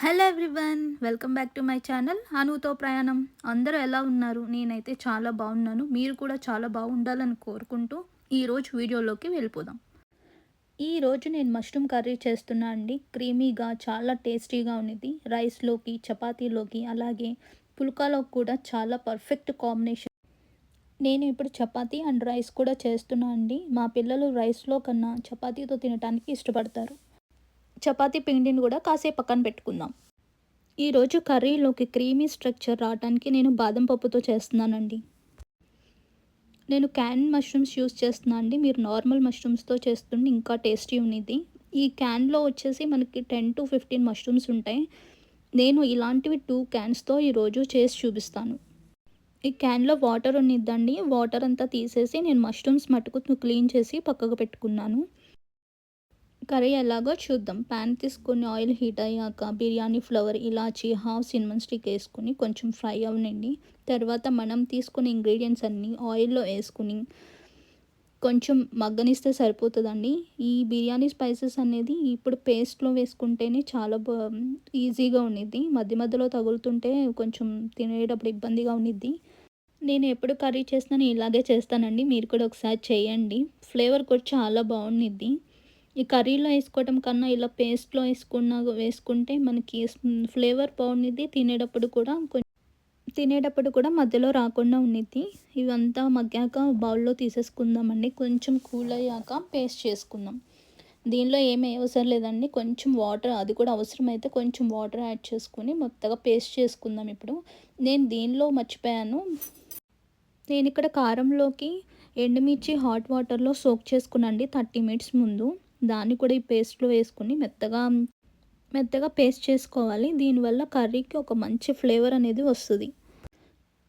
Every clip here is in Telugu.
Hello everyone welcome back to my channel. అనుతో ప్రయాణం. అందరూ ఎలా ఉన్నారు? నేనైతే చాలా బాగున్నాను. మీరు కూడా చాలా బాగుండాలని కోరుకుంటూ ఈరోజు వీడియోలోకి వెళ్ళిపోదాం. ఈరోజు నేను మష్రూమ్ కర్రీ చేస్తున్నా అండి. క్రీమీగా చాలా టేస్టీగా ఉన్నది. రైస్లోకి చపాతీలోకి అలాగే పుల్కాలోకి కూడా చాలా పర్ఫెక్ట్ కాంబినేషన్. నేను ఇప్పుడు చపాతీ అండ్ రైస్ కూడా చేస్తున్నా అండి. మా పిల్లలు రైస్లో కన్నా చపాతీతో తినడానికి ఇష్టపడతారు. చపాతీ పిండిని కూడా కాసేపు పక్కన పెట్టుకుందాం. ఈరోజు కర్రీలోకి క్రీమీ స్ట్రక్చర్ రావడానికి నేను బాదం పప్పుతో చేస్తున్నానండి. నేను క్యాన్ మష్రూమ్స్ యూస్ చేస్తున్నా అండి. మీరు నార్మల్ మష్రూమ్స్తో చేస్తుంటే ఇంకా టేస్టీ ఉన్నది. ఈ క్యాన్లో వచ్చేసి మనకి టెన్ టు ఫిఫ్టీన్ మష్రూమ్స్ ఉంటాయి. నేను ఇలాంటివి టూ క్యాన్స్తో ఈరోజు చేసి చూపిస్తాను. ఈ క్యాన్లో వాటర్ ఉన్నిద్దండి వాటర్ అంతా తీసేసి నేను మష్రూమ్స్ మటుకు క్లీన్ చేసి పక్కకు పెట్టుకున్నాను. కర్రీ ఎలాగో చూద్దాం. ప్యాన్ తీసుకొని ఆయిల్ హీట్ అయ్యాక బిర్యానీ ఫ్లవర్ ఇలాచి హాఫ్ సినిమన్ స్టిక్ వేసుకుని కొంచెం ఫ్రై అవనండి తర్వాత మనం తీసుకునే ఇంగ్రీడియంట్స్ అన్నీ ఆయిల్లో వేసుకుని కొంచెం మగ్గనిస్తే సరిపోతుందండి. ఈ బిర్యానీ స్పైసెస్ అనేది ఇప్పుడు పేస్ట్లో వేసుకుంటేనే చాలా ఈజీగా ఉండిద్ది మధ్య మధ్యలో తగులుతుంటే కొంచెం తినేటప్పుడు ఇబ్బందిగా ఉండిద్ది నేను ఎప్పుడు కర్రీ చేసినా ఇలాగే చేస్తానండి. మీరు కూడా ఒకసారి చేయండి. ఫ్లేవర్ కూడా చాలా బాగుండిద్ది ఈ కర్రీలో వేసుకోవటం కన్నా ఇలా పేస్ట్లో వేసుకున్న వేసుకుంటే మనకి ఫ్లేవర్ బాగుండిద్ది. తినేటప్పుడు కూడా తినేటప్పుడు కూడా మధ్యలో రాకుండా ఉండిద్ది. ఇవంతా మగ్గాక బౌల్లో తీసేసుకుందామండి. కొంచెం కూల్ అయ్యాక పేస్ట్ చేసుకుందాం. దీనిలో ఏమీ అవసరం లేదండి. కొంచెం వాటర్ అది కూడా అవసరమైతే కొంచెం వాటర్ యాడ్ చేసుకుని మొత్తగా పేస్ట్ చేసుకుందాం ఇప్పుడు. నేను దీనిలో మర్చిపోయాను. నేను ఇక్కడ కారంలోకి ఎండుమిర్చి హాట్ వాటర్లో సోక్ చేసుకున్నాండి థర్టీ మినిట్స్ ముందు. దాన్ని కూడా ఈ పేస్ట్లో వేసుకుని మెత్తగా మెత్తగా పేస్ట్ చేసుకోవాలి. దీనివల్ల కర్రీకి ఒక మంచి ఫ్లేవర్ అనేది వస్తుంది.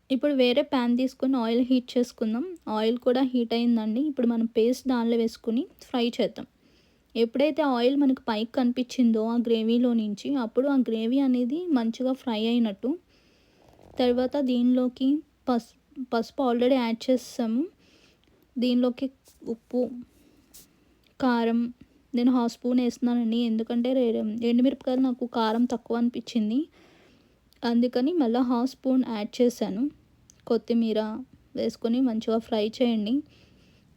ఇప్పుడు వేరే ప్యాన్ తీసుకుని ఆయిల్ హీట్ చేసుకుందాం. ఆయిల్ కూడా హీట్ అయిందండి. ఇప్పుడు మనం పేస్ట్ దానిలో వేసుకుని ఫ్రై చేద్దాం. ఎప్పుడైతే ఆయిల్ మనకు పైకి కనిపించిందో ఆ గ్రేవీలో నుంచి అప్పుడు ఆ గ్రేవీ అనేది మంచిగా ఫ్రై అయినట్టు. తర్వాత దీనిలోకి పసు పసుపు ఆల్రెడీ యాడ్ చేస్తాము దీనిలోకి ఉప్పు కారం నేను హాఫ్ స్పూన్ వేస్తున్నానండి. ఎందుకంటే ఎండుమిరపకాయలు నాకు కారం తక్కువ అనిపించింది. అందుకని మళ్ళీ హాఫ్ స్పూన్ యాడ్ చేశాను. కొత్తిమీర వేసుకొని మంచిగా ఫ్రై చేయండి.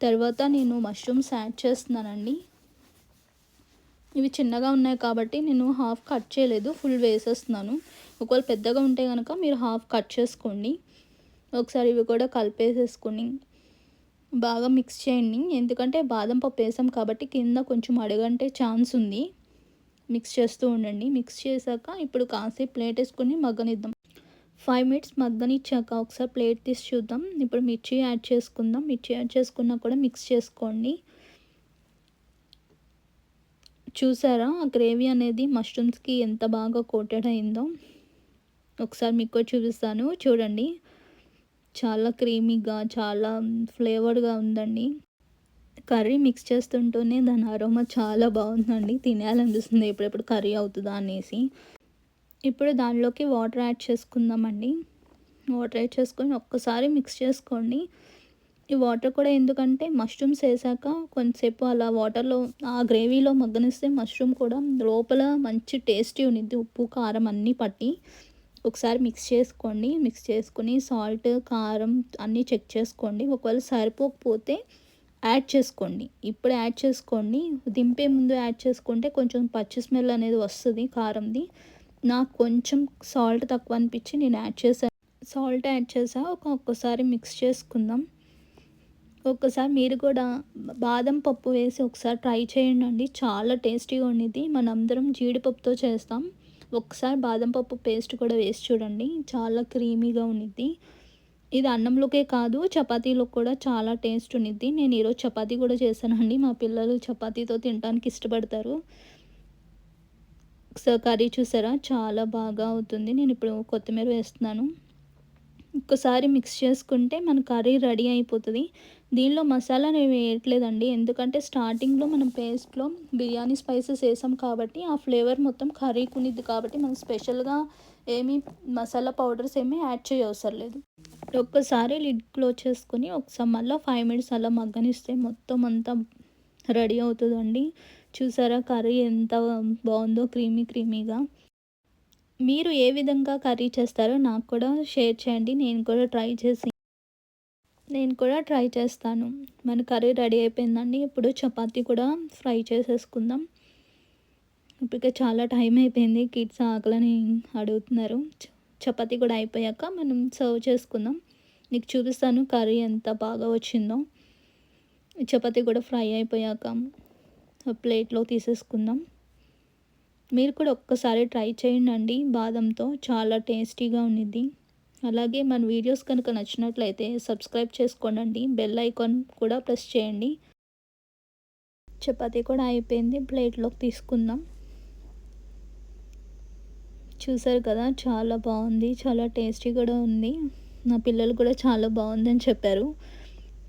తర్వాత నేను మష్రూమ్స్ యాడ్ చేస్తున్నానండి. ఇవి చిన్నగా ఉన్నాయి కాబట్టి నేను హాఫ్ కట్ చేయలేదు. ఫుల్ వేసేస్తున్నాను. ఒకవేళ పెద్దగా ఉంటే కనుక మీరు హాఫ్ కట్ చేసుకోండి. ఒకసారి ఇవి కూడా కలిపేసేసుకొని బాగా మిక్స్ చేయండి. ఎందుకంటే బాదం పప్పు వేసాం కాబట్టి కింద కొంచెం అడగంటే ఛాన్స్ ఉంది. మిక్స్ చేస్తూ ఉండండి. మిక్స్ చేశాక ఇప్పుడు కాసేపు ప్లేట్ వేసుకొని మగ్గనిద్దాం. ఫైవ్ మినిట్స్ మగ్గనిచ్చాక ఒకసారి ప్లేట్ తీసి చూద్దాం. ఇప్పుడు మిర్చి యాడ్ చేసుకుందాం. మిర్చి యాడ్ చేసుకున్నా కూడా మిక్స్ చేసుకోండి. చూసారా? ఆ గ్రేవీ అనేది మష్రూమ్స్కి ఎంత బాగా కోటెడ్ అయిందో. ఒకసారి మీకు చూపిస్తాను. చూడండి. చాలా క్రీమీగా చాలా ఫ్లేవర్డ్గా ఉందండి. కర్రీ మిక్స్ చేస్తుంటూనే దాని అరోమా చాలా బాగుందండి. తినేయాలనిపిస్తుంది ఎప్పుడెప్పుడు కర్రీ అవుతుందా అనేసి. ఇప్పుడు దానిలోకి వాటర్ యాడ్ చేసుకుందామండి. వాటర్ యాడ్ చేసుకొని ఒక్కసారి మిక్స్ చేసుకోండి. ఈ వాటర్ కూడా ఎందుకంటే మష్రూమ్స్ వేసాక కొంతసేపు అలా వాటర్లో ఆ గ్రేవీలో మగ్గనిస్తే మష్రూమ్ కూడా లోపల మంచి టేస్టీ ఉండిద్ది. ఉప్పు కారం అన్నీ పట్టి ఒకసారి మిక్స్ చేసుకోండి. మిక్స్ చేసుకుని సాల్ట్ కారం అన్నీ చెక్ చేసుకోండి. ఒకవేళ సరిపోకపోతే యాడ్ చేసుకోండి. ఇప్పుడు యాడ్ చేసుకోండి. దింపే ముందు యాడ్ చేసుకుంటే కొంచెం పచ్చి స్మెల్ అనేది వస్తుంది కారంది. నాకు కొంచెం సాల్ట్ తక్కువ అనిపించి నేను యాడ్ చేశాను సాల్ట్ యాడ్ చేసా ఒక ఒక్కసారి మిక్స్ చేసుకుందాం. ఒక్కసారి మీరు కూడా బాదం పప్పు వేసి ఒకసారి ట్రై చేయండి. చాలా టేస్టీగా ఉండేది మనందరం జీడిపప్పుతో చేస్తాం. ఒకసారి బాదం పప్పు పేస్ట్ కూడా వేసి చూడండి. చాలా క్రీమీగా ఉండిద్ది ఇది అన్నంలోకే కాదు చపాతీలో కూడా చాలా టేస్ట్ ఉండిద్ది నేను ఈరోజు చపాతీ కూడా చేశానండి. మా పిల్లలు చపాతీతో తినడానికి ఇష్టపడతారు. సో కర్రీ చూసారా? చాలా బాగా అవుతుంది. నేను ఇప్పుడు కొత్తిమీర వేస్తున్నాను. ఒక్కసారి మిక్స్ చేసుకుంటే మన కర్రీ రెడీ అయిపోతుంది. దీనిలో మసాలా నేను వేయట్లేదండి. ఎందుకంటే స్టార్టింగ్లో మనం పేస్ట్లో బిర్యానీ స్పైసెస్ వేసాం కాబట్టి ఆ ఫ్లేవర్ మొత్తం కర్రీ ఉన్నిద్ది కాబట్టి మనం స్పెషల్గా ఏమీ మసాలా పౌడర్స్ ఏమీ యాడ్ చేయవసరం లేదు. ఒక్కసారి లిడ్ క్లోజ్ చేసుకొని ఒకసారి మళ్ళీ ఫైవ్ మినిట్స్ అలా మగ్గనిస్తే మొత్తం అంతా రెడీ అవుతుందండి. చూసారా కర్రీ ఎంత బాగుందో క్రీమీ క్రీమీగా. మీరు ఏ విధంగా కర్రీ చేస్తారో నాకు కూడా షేర్ చేయండి. నేను కూడా ట్రై చేసి నేను కూడా ట్రై చేస్తాను. మన కర్రీ రెడీ అయిపోయిందండి. ఇప్పుడు చపాతీ కూడా ఫ్రై చేసేసుకుందాం. ఇప్పుడు చాలా టైం అయిపోయింది. కిడ్స్ ఆకలని అడుగుతున్నారు. చ- చపాతీ కూడా అయిపోయాక మనం సర్వ్ చేసుకుందాం. నీకు చూపిస్తాను కర్రీ ఎంత బాగా వచ్చిందో. చపాతీ కూడా ఫ్రై అయిపోయాక ప్లేట్లో తీసేసుకుందాం. మీరు కూడా ఒక్కసారి ట్రై చేయండి అండి బాదంతో చాలా టేస్టీగా ఉండిద్ది. అలాగే మన వీడియోస్ కనుక నచ్చినట్లయితే సబ్స్క్రైబ్ చేసుకోండి బెల్ ఐకాన్ కూడా ప్రెస్ చేయండి. చపాతీ కూడా అయిపోయింది. ప్లేట్లోకి తీసుకుందాం. చూసారు కదా చాలా బాగుంది. చాలా టేస్టీ కూడా ఉంది. నా పిల్లలు కూడా చాలా బాగుందని చెప్పారు.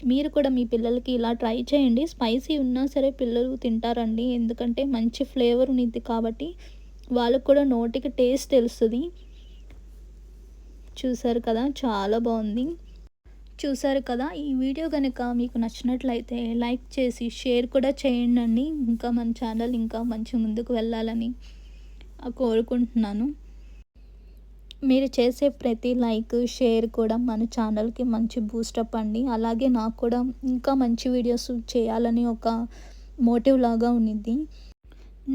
మీరు కూడా మీ పిల్లలకి ఇలా ట్రై చేయండి. స్పైసీ ఉన్నా సరే పిల్లలు తింటారండి. ఎందుకంటే మంచి ఫ్లేవర్ ఉంది కాబట్టి వాళ్ళకు కూడా నోటికి టేస్ట్ తెలుస్తుంది. చూసారు కదా చాలా బాగుంది. చూసారు కదా ఈ వీడియో కనుక మీకు నచ్చినట్లయితే లైక్ చేసి షేర్ కూడా చేయండి ఇంకా మన ఛానల్ ఇంకా మంచి ముందుకు వెళ్ళాలని కోరుకుంటున్నాను. మీరు చేసే ప్రతి లైక్ షేర్ కూడా మన ఛానల్కి మంచి బూస్టప్ అండి. అలాగే నాకు కూడా ఇంకా మంచి వీడియోస్ చేయాలని ఒక మోటివ్ లాగా ఉన్నింది.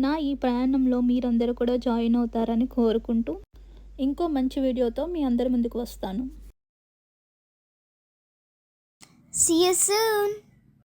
నా ఈ ప్రయాణంలో మీరందరూ కూడా జాయిన్ అవుతారని కోరుకుంటూ ఇంకో మంచి వీడియోతో మీ అందరి ముందుకు వస్తాను See you soon.